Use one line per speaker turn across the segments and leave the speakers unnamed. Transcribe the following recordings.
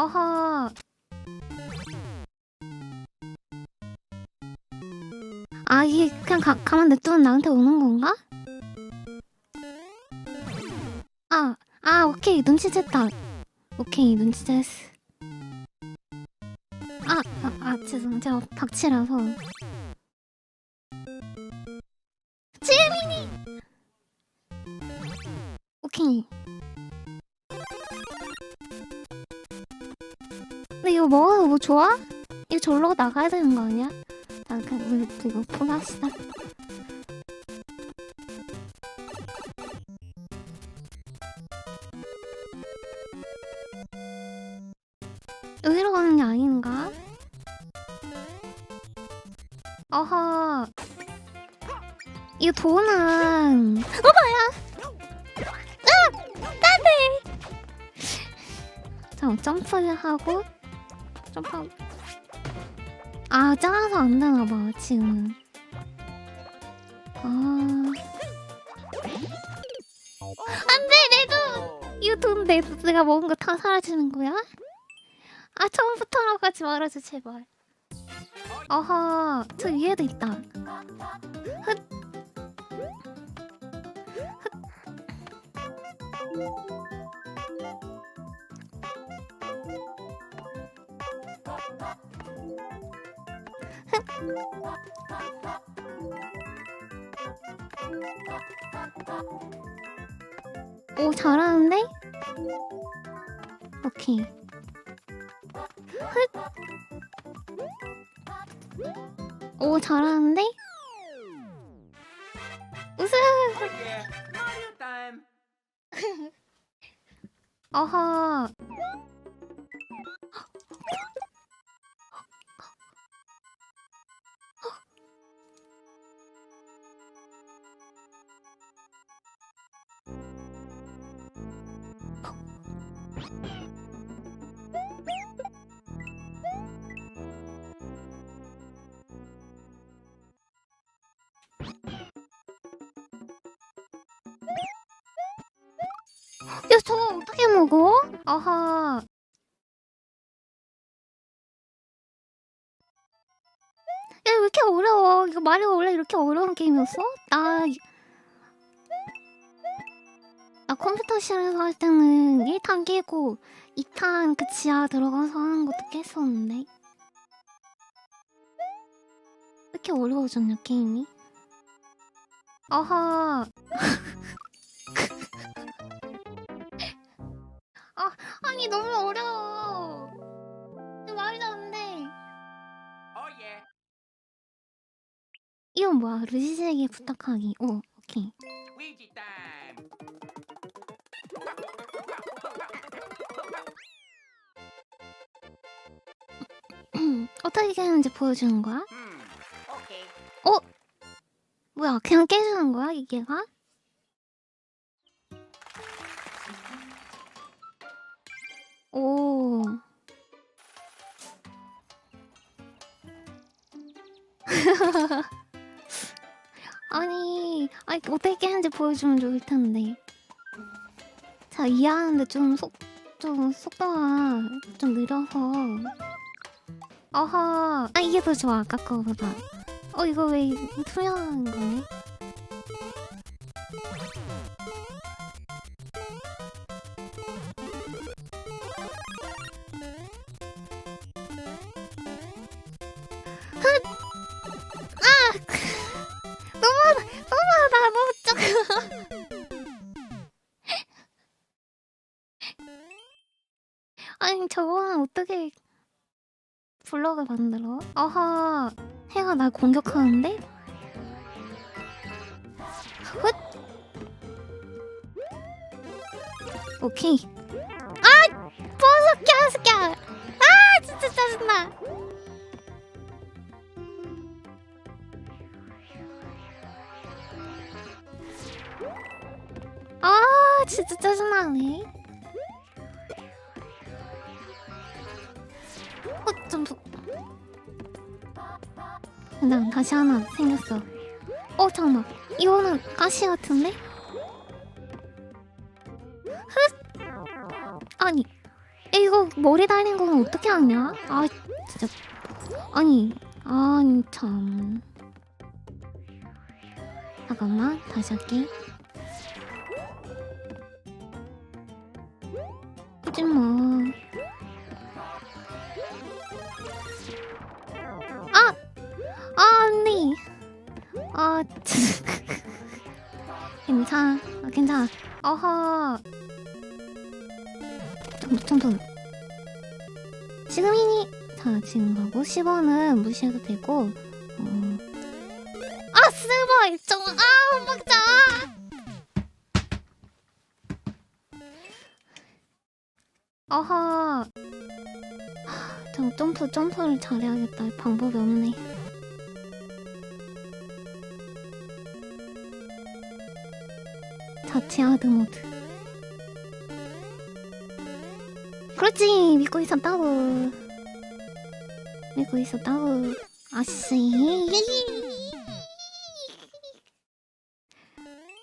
어허. 아 이게 그냥 가, 가만 냅두면 나한테 오는 건가? 아, 아 오케이 눈치챘다. 오케이 눈치챘어. 아, 아, 아 죄송 제가 박치라서. 좋아? 이거 절로 나가야 되는 거 아니야? 자, 그냥 우리 이거 포기합시다. 여기로 가는 게 아닌가? 어허. 이 돈은 어 뭐야? 으! 안돼. 자 점프를 하고 점프하고 아 작아서 안 되나 봐 지금은. 아 안돼 내 돈. 이거 돈 내, 내가 먹은 거 다 사라지는 거야? 아 처음부터라고 하지 말아줘 제발. 어허 저 위에도 있다. 흑. 오 잘하는데? 오케이. 흑. 오 잘하는데? 우승! 어허. 저거 어떻게 먹어? 아하. 야, 왜 이렇게 어려워? 이거 마리오 원래 이렇게 어려운 게임이었어? 나, 이- 나 컴퓨터실에서 할 때는 1탄 깨고 2탄 그 지하 들어가서 하는 것도 깼었는데. 왜 이렇게 어려워졌냐, 게임이? 아하. 너무 어려워. 이거 말도 안 돼. 이건 뭐야? 루시에게 부탁하기. 오, 오케이.
Ouija time.
어떻게 하는지 보여주는 거야?
Hmm. Okay.
뭐야? 그냥 깨주는 거야, 이게가? 오. 아니, 아니 어떻게 하는지 보여주면 좋을 텐데. 자, 이해하는데 좀 속, 좀 속도가 좀 느려서. 어허, 아 이게 더 좋아, 아까 거보다. 어, 이거 왜 투명한 거네? 블럭을 만들어? 아하, 해가 날 공격하는데? 훗! 오케이. 아! 버섯 껴스껴! 아! 진짜 짜증나! 아! 진짜 짜증나네. 어, 점 프. 난 다시 하나 생겼어. 어, 잠깐만. 이거는 가시 같은데? 흑! 아니. 이거 머리 달린 건 어떻게 하냐? 아 진짜 아니 아니 참 잠깐만 다시 할게 괜찮아 아, 괜찮아. 어허. 점프 지금이니 자 지금 가고 10원은 무시해도 되고 어. 아 스벌 좀아 먹자! 어허. 점프 점프를 잘해야겠다. 방법이 없네 자체 하드 모드. 그렇지 믿고 있었다고 믿고 있었다고 아씨.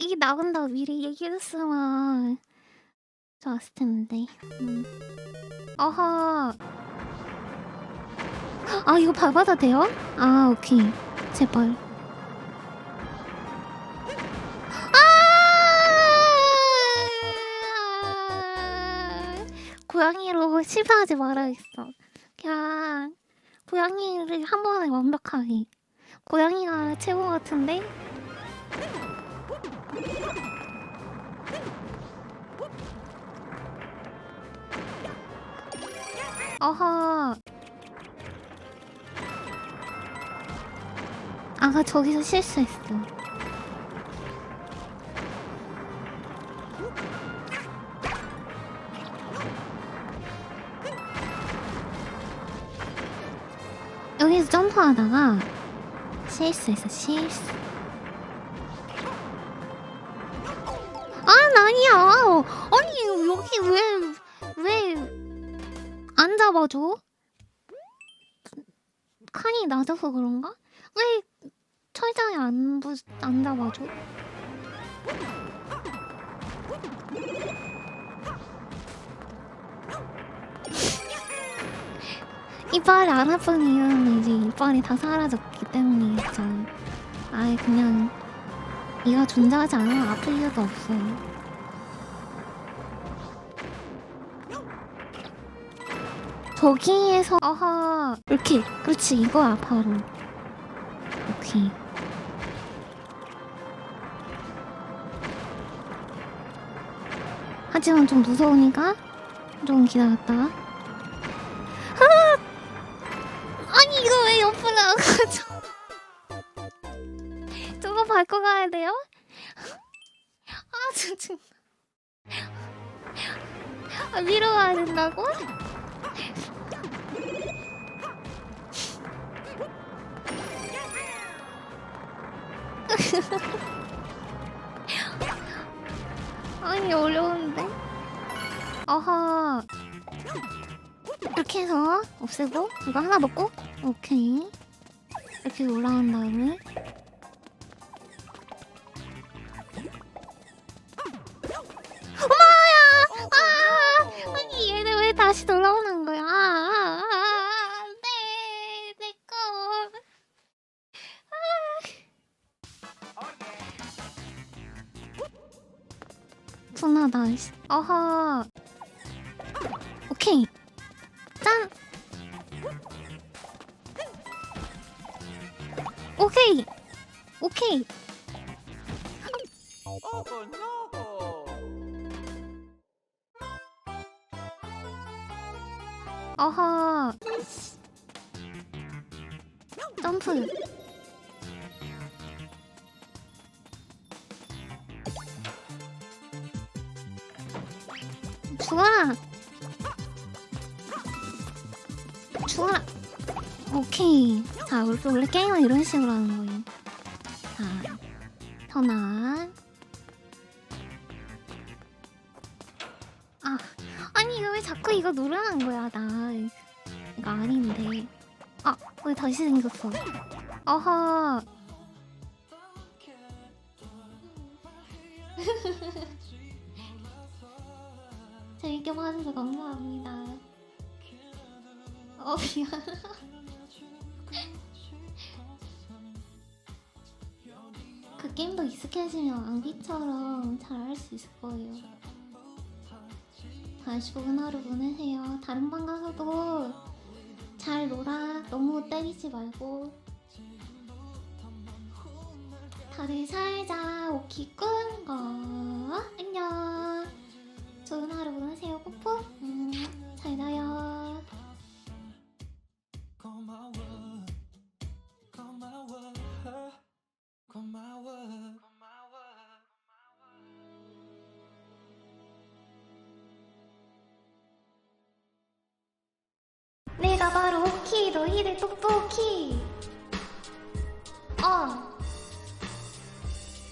이게 나온다고 미리 얘기했으면. 좋았을 텐데. 음. 어허. 아 이거 밟아도 돼요? 아 오케이. 제발 고양이로 실패하지 말아야겠어. 그냥 고양이를 한 번에 완벽하게. 고양이가 최고 같은데? 어허. 아가 저기서 실수했어 점프하다가 실수했어 실수 아 아니야 아니 여기 왜 왜 안 잡아줘? 칸이 낮아서 그런가? 왜 철장에 안, 부, 안 잡아줘? 이빨이 안 아픈 이유는 이제 이빨이 다 사라졌기 때문이겠죠. 아예 그냥 이가 존재하지 않으면 아플 이유가 없어요. 저기에서 아하 이렇게 그렇지 이거야 바로 오케이 하지만 좀 무서우니까 좀 기다렸다 아! 가죠 저거 밟고 가야 돼요? 아 진짜. 아, 위로 가야 된다고? 아니 어려운데? 어허 이렇게 해서 없애고? 이거 하나 먹고? 오케이 이렇게 올라온 다음에 엄마야! 아! 아니 얘네 왜 다시 돌아오는 거야? 아, 아, 아, 안돼 내꺼 분하다 씨. 어허. 오케이. 짠 오케이. 오케이! 어허. 점프. 죽어라 죽어라 오케이. 자 원래, 원래 게임은 이런 식으로 하는 거예요. 자 전환 아 아니 이거 왜 자꾸 이거 누르는 거야 나? 이거 아닌데. 아 왜 다시 생겼어? 어허 재밌게 봐주셔서 감사합니다. 어 미안. 그 게임도 익숙해지면 앙비처럼 잘 할 수 있을 거예요. 다시 좋은 하루 보내세요. 다른 방 가서도 잘 놀아. 너무 때리지 말고. 다들 살자. 오키 꾼 거. 안녕. 좋은 하루 보내세요. 뽀뽀. 음, 잘 자요.
고마워. 고마워
내가 바로 오키 너희들 똑똑히. 어